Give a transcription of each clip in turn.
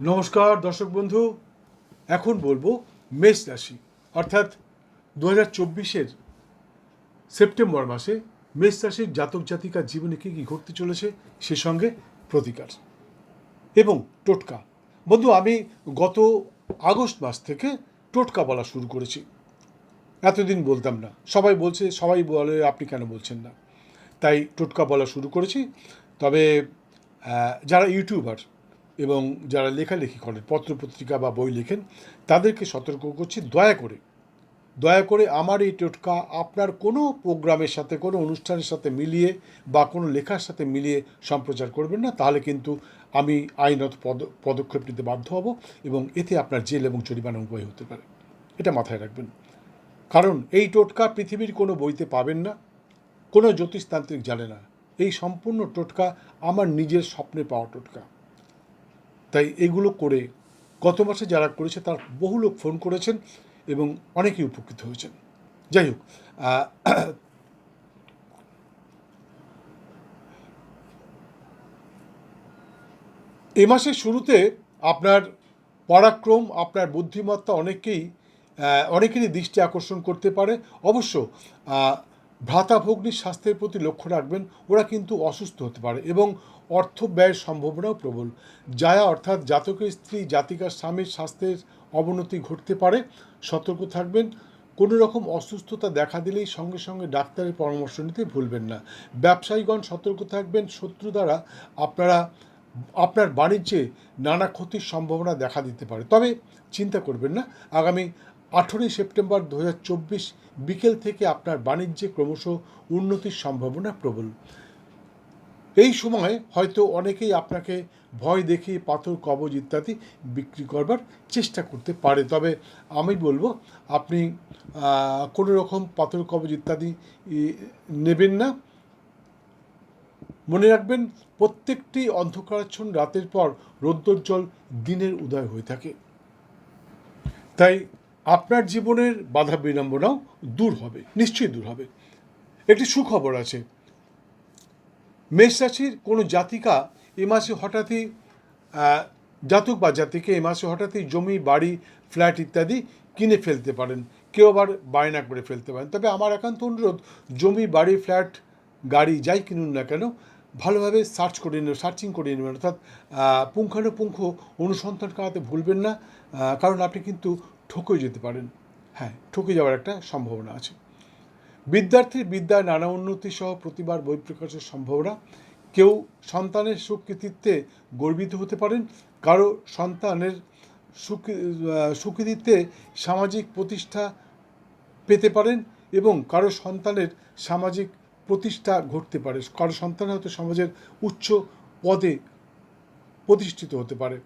নমস্কার, দর্শক বন্ধু। এখন বলব মেষ রাশি। অর্থাৎ দু হাজার চব্বিশের সেপ্টেম্বর মাসে মেষ রাশির জাতক জাতিকার জীবনে কী কী ঘটতে চলেছে, সে সঙ্গে প্রতিকার এবং টোটকা। বন্ধু, আমি গত আগস্ট মাস থেকে টোটকা বলা শুরু করেছি। এতদিন বলতাম না। সবাই বলছে, সবাই বলে, আপনি কেন বলছেন না? তাই টোটকা বলা শুরু করেছি। তবে যারা ইউটিউবার এবং যারা লেখালেখি করেন, পত্রপত্রিকা বা বই লেখেন, তাদেরকে সতর্ক করছি, দয়া করে দয়া করে আমার এই টোটকা আপনার কোনো প্রোগ্রামের সাথে, কোনো অনুষ্ঠানের সাথে মিলিয়ে বা কোনো লেখার সাথে মিলিয়ে সম্প্রচার করবেন না। তাহলে কিন্তু আমি আইনত পদ, পদক্ষেপ নিতে বাধ্য হব এবং এতে আপনার জেল এবং জরিমানা উপায় হতে পারে। এটা মাথায় রাখবেন। কারণ এই টোটকা পৃথিবীর কোনো বইতে পাবেন না, কোনো জ্যোতিষতান্ত্রিক জানে না। এই সম্পূর্ণ টোটকা আমার নিজের স্বপ্নে পাওয়া টোটকা। তাই এগুলো করে গত মাসে যারা করেছে তার বহু লোক ফোন করেছেন এবং অনেকেই উপকৃত হয়েছেন। যাই হোক এ মাসের শুরুতে আপনার পরাক্রম, আপনার বুদ্ধিমত্তা অনেকেই অনেকেরই দৃষ্টি আকর্ষণ করতে পারে। অবশ্য ভ্রাতা ভগ্নির স্বাস্থ্যের প্রতি লক্ষ্য রাখবেন, ওরা কিন্তু অসুস্থ হতে পারে এবং অর্থ ব্যয়ের সম্ভাবনাও প্রবল। যায়া অর্থাৎ জাতকের স্ত্রী, জাতিকার স্বামীর স্বাস্থ্যের অবনতি ঘটতে পারে, সতর্ক থাকবেন। কোনো রকম অসুস্থতা দেখা দিলেই সঙ্গে সঙ্গে ডাক্তারের পরামর্শ নিতে ভুলবেন না। ব্যবসায়ীগণ সতর্ক থাকবেন, শত্রু দ্বারা আপনারা, আপনার বাণিজ্যে নানা ক্ষতির সম্ভাবনা দেখা দিতে পারে। তবে চিন্তা করবেন না, আগামী আঠেরোই সেপ্টেম্বর দু হাজার চব্বিশ বিকেল থেকে আপনার বাণিজ্যে ক্রমশ উন্নতির সম্ভাবনা প্রবল। এই সময় হয়তো অনেকেই আপনাকে ভয় দেখিয়ে পাথর, কবজ ইত্যাদি বিক্রি করবার চেষ্টা করতে পারে। তবে আমি বলব, আপনি কোনো রকম পাথর, কবজ ইত্যাদি নেবেন না। মনে রাখবেন, প্রত্যেকটি অন্ধকারাচ্ছন্ন রাতের পর রৌদ্রোজ্জ্বল দিনের উদয় হয়ে থাকে। তাই আপনার জীবনের বাধা বিড়ম্বনাও দূর হবে, নিশ্চয়ই দূর হবে। একটি সুখবর আছে মেষ রাশির কোনো জাতিকা এ মাসে হঠাৎই জাতক বা জাতিকে এ মাসে হঠাৎই জমি, বাড়ি, ফ্ল্যাট ইত্যাদি কিনে ফেলতে পারেন। কেউ আবার বায়না করে ফেলতে পারেন। তবে আমার একান্ত অনুরোধ, জমি, বাড়ি, ফ্ল্যাট, গাড়ি যাই কিনুন না কেন, ভালোভাবে সার্চ করে নেবেন, সার্চিং করে নেবেন। অর্থাৎ পুঙ্খানুপুঙ্খ অনুসন্ধান করাতে ভুলবেন না কারণ আপনি কিন্তু ঠকে যেতে পারেন। হ্যাঁ ঠকে যাওয়ার একটা সম্ভাবনা আছে। বিদ্যার্থীর বিদ্যায় নানা উন্নতি সহ প্রতিবার বই প্রকাশের সম্ভাবনা। কেউ সন্তানের সুকৃতিত্বে গর্বিত হতে পারেন, কারও সন্তানের সুকৃতিত্বে সামাজিক প্রতিষ্ঠা পেতে পারেন এবং কারও সন্তানের সামাজিক প্রতিষ্ঠা ঘটতে পারে। কারও সন্তান হয়তো সমাজের উচ্চ পদে প্রতিষ্ঠিত হতে পারে।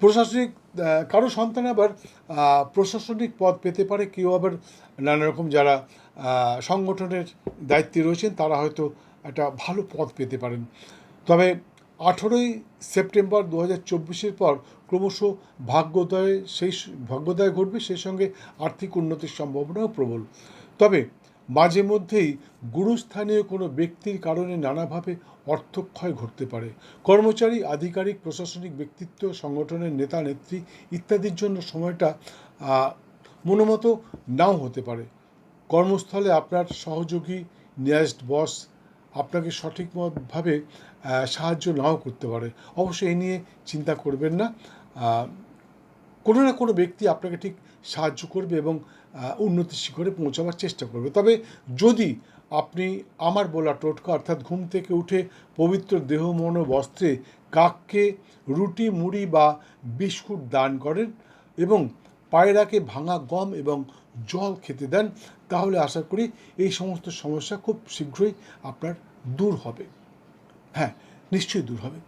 প্রশাসনিক কারও সন্তান আবার প্রশাসনিক পদ পেতে পারে, কেউ আবার নানা রকম যারা সংগঠনের দায়িত্বে রয়েছেন, তারা হয়তো একটা ভালো পদ পেতে পারেন। তবে আঠেরোই সেপ্টেম্বর দু হাজার চব্বিশের পর ক্রমশ ভাগ্যোদয় সেই ভাগ্যোদয় ঘটবে, সেই সঙ্গে আর্থিক উন্নতির সম্ভাবনাও প্রবল। তবে মাঝে মধ্যেই গুরুস্থানীয় কোনো ব্যক্তির কারণে নানাভাবে অর্থক্ষয় ঘটতে পারে। কর্মচারী, আধিকারিক, প্রশাসনিক ব্যক্তিত্ব, সংগঠনের নেতা, নেত্রী ইত্যাদির জন্য সময়টা মনোমতো নাও হতে পারে। কর্মস্থলে আপনার সহযোগী নিয়াজড বস আপনাকে সঠিকভাবে সাহায্য নাও করতে পারে। অবশ্যই এ নিয়ে চিন্তা করবেন না। কোনো না কোনো ব্যক্তি আপনাকে ঠিক সাহায্য করবে এবং আহ, উন্নতির শিখরে পৌঁছাবার চেষ্টা করবে। তবে যদি আপনি আমার বলা টোটকা অর্থাৎ ঘুম থেকে উঠে পবিত্র দেহ মন বস্ত্রে কাককে রুটি মুড়ি বা বিস্কুট দান করেন এবং পায়রাকে ভাঙা গম এবং জল খেতে দেন তাহলে আশা করি এই সমস্ত সমস্যা খুব শীঘ্রই আপনার দূর হবে। হ্যাঁ নিশ্চয়ই দূর হবে।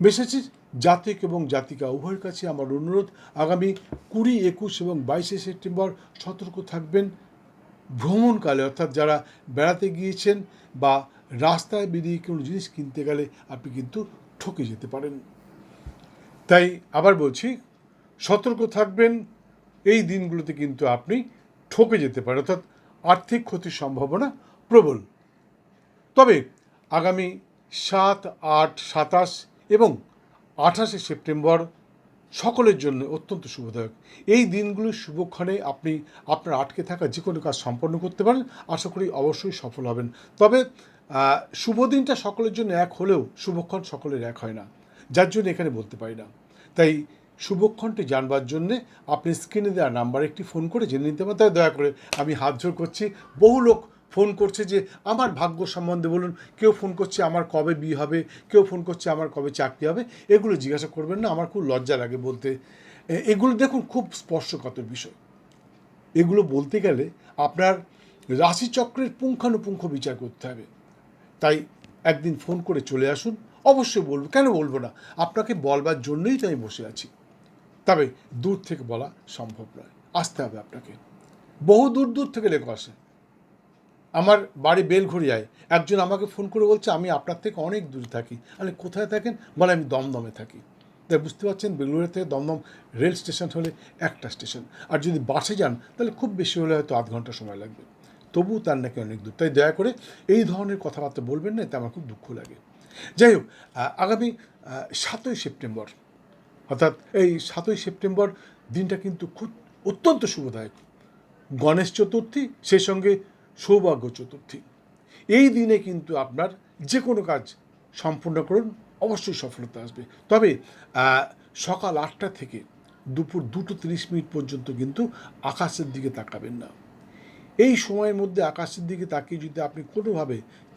মেসেজের জাতিক এবং জাতিকা, উভয়ের কাছে আমার অনুরোধ, আগামী কুড়ি, একুশ এবং বাইশে সেপ্টেম্বর সতর্ক থাকবেন। ভ্রমণকালে, অর্থাৎ যারা বেড়াতে গিয়েছেন বা রাস্তায় বেরিয়ে কোনো জিনিস কিনতে গেলে আপনি কিন্তু ঠকে যেতে পারেন। তাই আবার বলছি, সতর্ক থাকবেন, এই দিনগুলোতে কিন্তু আপনি ঠকে যেতে পারেন, অর্থাৎ আর্থিক ক্ষতির সম্ভাবনা প্রবল। তবে আগামী সাত, আট, সাতাশ এবং আঠাশে সেপ্টেম্বর সকলের জন্য অত্যন্ত শুভদায়ক। এই দিনগুলির শুভক্ষণে আপনি আপনার আটকে থাকা যে কোনো কাজ সম্পন্ন করতে পারেন। আশা করি অবশ্যই সফল হবেন। তবে শুভ দিনটা সকলের জন্য এক হলেও শুভক্ষণ সকলের এক হয় না। যার জন্য এখানে বলতে পারি না। তাই শুভক্ষণটি জানবার জন্যে আপনি স্ক্রিনে দেওয়া নাম্বার একটি ফোন করে জেনে নিতে পারেন। তাই দয়া করে আমি হাত জোর করছি। বহু লোক ফোন করছে যে, আমার ভাগ্য সম্বন্ধে বলুন, কেউ ফোন করছে আমার কবে বিয়ে হবে, কেউ ফোন করছে আমার কবে চাকরি হবে? এগুলো জিজ্ঞাসা করবেন না, আমার খুব লজ্জা লাগে বলতে। এগুলো দেখুন, খুব স্পর্শকাতর বিষয়। এগুলো বলতে গেলে আপনার রাশিচক্রের পুঙ্খানুপুঙ্খ বিচার করতে হবে। তাই একদিন ফোন করে চলে আসুন, অবশ্যই বলব, কেন বলব না? আপনাকে বলবার জন্যই তো আমি বসে আছি। তবে দূর থেকে বলা সম্ভব নয়, আসতে হবে আপনাকে। বহু দূর দূর থেকে লেখো আসে আমার বাড়ি বেলঘড়িয়ায়। একজন আমাকে ফোন করে বলছে, আমি আপনার থেকে অনেক দূরে থাকি। আমি কোথায় থাকেন? বলে, আমি দমদমে থাকি। তাই বুঝতে পারছেন বেঙ্গালুরু থেকে দমদম রেল স্টেশন হলে একটা স্টেশন। আর যদি বাসে যান, তাহলে খুব বেশি হলে হয়তো আধ ঘণ্টা সময় লাগবে। তবুও তার নাকি অনেক দূর। তাই দয়া করে এই ধরনের কথাবার্তা বলবেন না, এতে আমার খুব দুঃখ লাগে। যাই হোক আগামী সাতই সেপ্টেম্বর, অর্থাৎ এই সাতই সেপ্টেম্বর দিনটা কিন্তু খুব অত্যন্ত শুভদায়ক। গণেশ চতুর্থী, সেই সঙ্গে সৌভাগ্য চতুর্থী এই দিনে কিন্তু আপনার যে কোনো কাজ সম্পূর্ণ করুন, অবশ্যই সফলতা আসবে। তবে সকাল আটটা থেকে দুপুর দুটো তিরিশ মিনিট পর্যন্ত কিন্তু আকাশের দিকে তাকাবেন না। এই সময়ের মধ্যে আকাশের দিকে তাকিয়ে যদি আপনি কোনোভাবে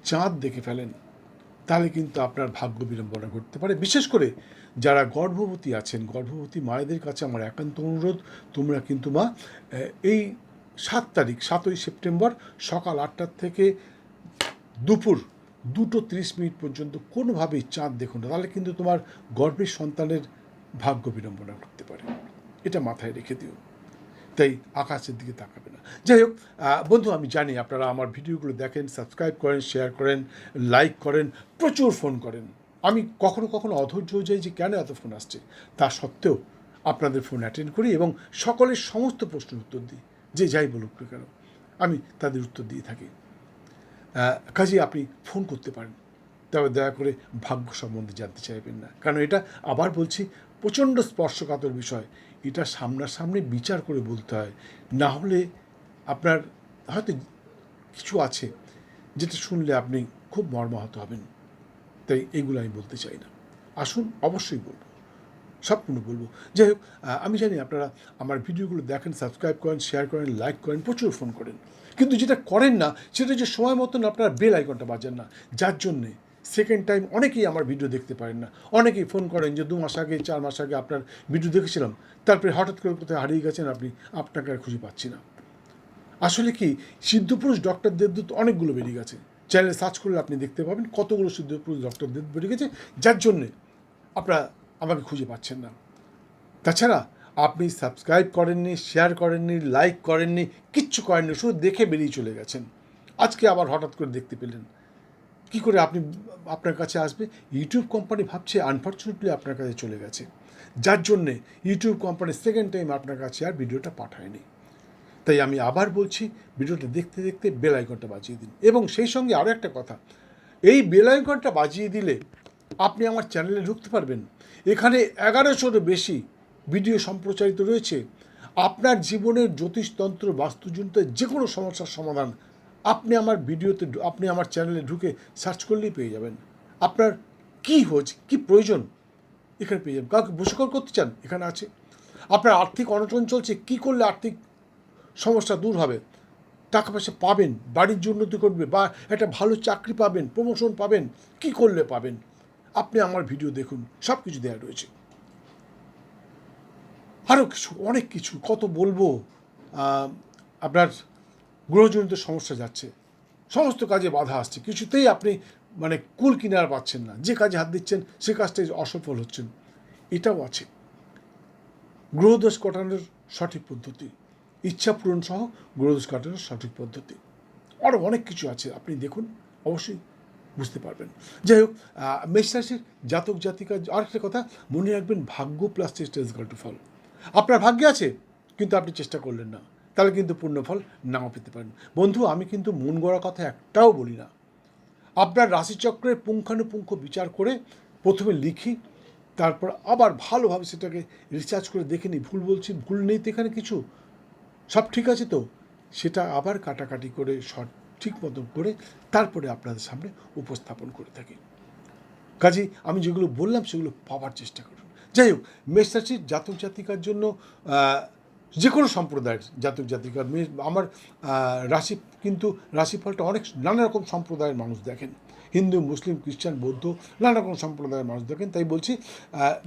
চাঁদ দেখে ফেলেন, তাহলে কিন্তু আপনার ভাগ্য বিড়ম্বনা ঘটতে পারে। বিশেষ করে যারা গর্ভবতী আছেন, গর্ভবতী মায়েদের কাছে আমার একান্ত অনুরোধ, তোমরা কিন্তু মা এই সাত তারিখ, সাতই সেপ্টেম্বর সকাল আটটার থেকে দুপুর দুটো তিরিশ মিনিট পর্যন্ত কোনোভাবেই চাঁদ দেখুন না। তাহলে কিন্তু তোমার গর্ভের সন্তানের ভাগ্য বিড়ম্বনা ঘটতে পারে। এটা মাথায় রেখে দিও। তাই আকাশের দিকে তাকাবে না। যাই হোক বন্ধু, আমি জানি আপনারা আমার ভিডিওগুলো দেখেন, সাবস্ক্রাইব করেন, শেয়ার করেন, লাইক করেন, প্রচুর ফোন করেন। আমি কখনো কখনো অধৈর্য হয়ে যাই যে কেন এত ফোন আসছে। তা সত্ত্বেও আপনাদের ফোন অ্যাটেন্ড করি এবং সকলের সমস্ত প্রশ্নের উত্তর দিই। যে যাই বলুক না কেন, আমি তাদের উত্তর দিয়ে থাকি। কাজেই আপনি ফোন করতে পারেন। তবে দয়া করে ভাগ্য সম্বন্ধে জানতে চাইবেন না। কারণ এটা আবার বলছি, প্রচণ্ড স্পর্শকাতর বিষয়। এটা সামনাসামনি বিচার করে বলতে হয়। না হলে আপনার হয়তো কিছু আছে যেটা শুনলে আপনি খুব মর্মাহত হবেন। তাই এগুলো আমি বলতে চাই না। আসুন, অবশ্যই বলব। সম্পূর্ণ বলব। যাই হোক আমি জানি আপনারা আমার ভিডিওগুলো দেখেন সাবস্ক্রাইব করেন শেয়ার করেন লাইক করেন, প্রচুর ফোন করেন। কিন্তু যেটা করেন না, সেটা যে সময় মতন আপনারা বেল আইকনটা বাজেন না। যার জন্যে সেকেন্ড টাইম অনেকেই আমার ভিডিও দেখতে পারেন না। অনেকেই ফোন করেন যে, দু মাস আগে, চার মাস আগে আপনার ভিডিও দেখেছিলাম। তারপরে হঠাৎ করে কোথায় হারিয়ে গেছেন আপনি, আপনাকে আর খুঁজে পাচ্ছি না। আসলে কি সিদ্ধপুরুষ ডক্টর দেবদূত অনেকগুলো বেরিয়ে গেছে। চ্যানেলে সার্চ করলে আপনি দেখতে পাবেন কতগুলো সিদ্ধপুরুষ ডক্টর দেব বেরিয়ে গেছে। যার জন্যে আপনারা আমাকে খুঁজে পাচ্ছেন না। তাছাড়া আপনি সাবস্ক্রাইব করেননি শেয়ার করেননি লাইক করেননি, কিচ্ছু করেননি, শুধু দেখে বেরিয়ে চলে গেছেন। আজকে আবার হঠাৎ করে দেখতে পেলেন। কি করে আপনি, আপনার কাছে আসবে? ইউটিউব কোম্পানি ভাবছে আনফর্চুনেটলি আপনার কাছে চলে গেছে। যার জন্যে ইউটিউব কোম্পানি সেকেন্ড টাইম আপনার কাছে আর ভিডিওটা পাঠায়নি। তাই আমি আবার বলছি, ভিডিওটা দেখতে দেখতে বেল আইকনটা বাজিয়ে দিন। এবং সেই সঙ্গে আরও একটা কথা, এই বেল আইকনটা বাজিয়ে দিলে আপনি আমার চ্যানেলে ঢুকতে পারবেন। এখানে এগারোশোরও বেশি ভিডিও সম্প্রচারিত রয়েছে। আপনার জীবনের জ্যোতিষতন্ত্র বাস্তুজনিত যে কোনো সমস্যার সমাধান আপনি আমার ভিডিওতে আপনি আমার চ্যানেলে ঢুকে সার্চ করলেই পেয়ে যাবেন। আপনার কী হচ্ছে কী প্রয়োজন, এখানে পেয়ে যাবেন। কাউকে বসুকর করতে চান, এখানে আছে। আপনার আর্থিক অনটন চলছে, কী করলে আর্থিক সমস্যা দূর হবে? টাকা পয়সা পাবেন, বাড়ির উন্নতি করবে বা একটা ভালো চাকরি পাবেন প্রমোশন পাবেন, কি করলে পাবেন? আপনি আমার ভিডিও দেখুন সব কিছু দেওয়া রয়েছে। আরও কিছু, অনেক কিছু, কত বলব আপনার গ্রহজনিত সমস্যা যাচ্ছে। সমস্ত কাজে বাধা আসছে, কিছুতেই আপনি মানে কুল কিনার পাচ্ছেন না। যে কাজে হাত দিচ্ছেন, সে কাজটাই অসফল হচ্ছেন। এটাও আছে। গ্রহদোষ কাটানোর সঠিক পদ্ধতি, ইচ্ছা পূরণ সহ গ্রহদোষ কাটানোর সঠিক পদ্ধতি। আরও অনেক কিছু আছে, আপনি দেখুন, অবশ্যই বুঝতে পারবেন। যাই হোক মেষ রাশির জাতক জাতিকা আরেকটা কথা, মনে রাখবেন ভাগ্য প্লাস চেষ্টা ইজ টু ফল। আপনার ভাগ্যে আছে, কিন্তু আপনি চেষ্টা করলেন না। তাহলে কিন্তু পূর্ণ ফল নাও পেতে পারেন। বন্ধু, আমি কিন্তু মন গড়া কথা একটাও বলি না। আপনার রাশিচক্রের পুঙ্খানুপুঙ্খ বিচার করে প্রথমে লিখি, তারপর আবার ভালোভাবে সেটাকে রিসার্চ করে দেখে নিই, ভুল বলছি, ভুল নেই তো এখানে কিছু? সব ঠিক আছে তো? সেটা আবার কাটাকাটি করে সঠিক মতন করে তারপরে আপনাদের সামনে উপস্থাপন করে থাকি। কাজেই আমি যেগুলো বললাম সেগুলো পাওয়ার চেষ্টা করুন। যাই হোক, মেষ জাতক জাতিকার জন্য যে কোনো সম্প্রদায়ের জাতক জাতিকার মেষ, আমার রাশি, কিন্তু রাশিফলটা অনেক নানা রকম সম্প্রদায়ের মানুষ দেখেন। হিন্দু, মুসলিম, খ্রিস্টান, বৌদ্ধ নানা রকম সম্প্রদায়ের মানুষ দেখেন। তাই বলছি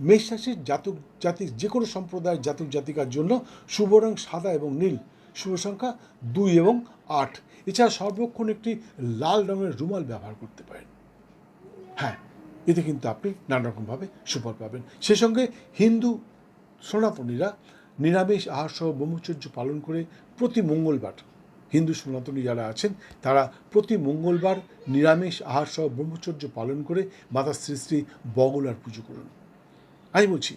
মেষ রাশির জাতক জাতি যে কোনো সম্প্রদায়ের জাতক জাতিকার জন্য শুভ রং সাদা এবং নীল। শুভ সংখ্যা দুই এবং আট। এছাড়া সর্বক্ষণ একটি লাল রঙের রুমাল ব্যবহার করতে পারেন। হ্যাঁ এতে কিন্তু আপনি নানা রকমভাবে সুফল পাবেন। সে সঙ্গে হিন্দু সনাতনীরা নিরামিষ আহার সহ ব্রহ্মচর্য পালন করে প্রতি মঙ্গলবার, হিন্দু সনাতনী যারা আছেন, তারা প্রতি মঙ্গলবার নিরামিষ আহার সহ ব্রহ্মচর্য পালন করে মাতা শ্রী শ্রী বগলার পুজো করুন। আমি বলছি,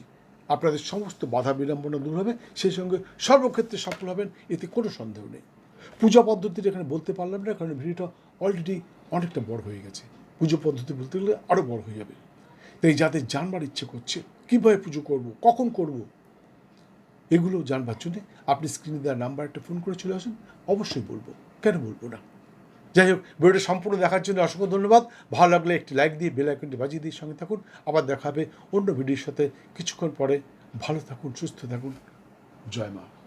আপনাদের সমস্ত বাধা বিড়ম্বনা দূর হবে সেই সঙ্গে সর্বক্ষেত্রে সফল হবেন, এতে কোনো সন্দেহ নেই। পূজা পদ্ধতিটা এখানে বলতে পারলাম না, কারণ ভিডিওটা অলরেডি অনেকটা বড় হয়ে গেছে। পুজো পদ্ধতি বলতে গেলে আরও বড় হয়ে যাবে। তাই যাদের জানবার ইচ্ছে করছে, কীভাবে পুজো করব, কখন করব, এগুলো জানবার জন্যে আপনি স্ক্রিনে দেওয়ার নাম্বার একটা ফোন করে চলে আসুন, অবশ্যই বলব। কেন বলব না? যাই হোক, ভিডিওটা সম্পূর্ণ দেখার জন্য অসংখ্য ধন্যবাদ। ভালো লাগলে একটি লাইক দিয়ে বেল আইকনটি বাজিয়ে দিয়ে সঙ্গে থাকুন। আবার দেখা হবে অন্য ভিডিওর সাথে। কিছুক্ষণ পরে ভালো থাকুন, সুস্থ থাকুন। জয় মা।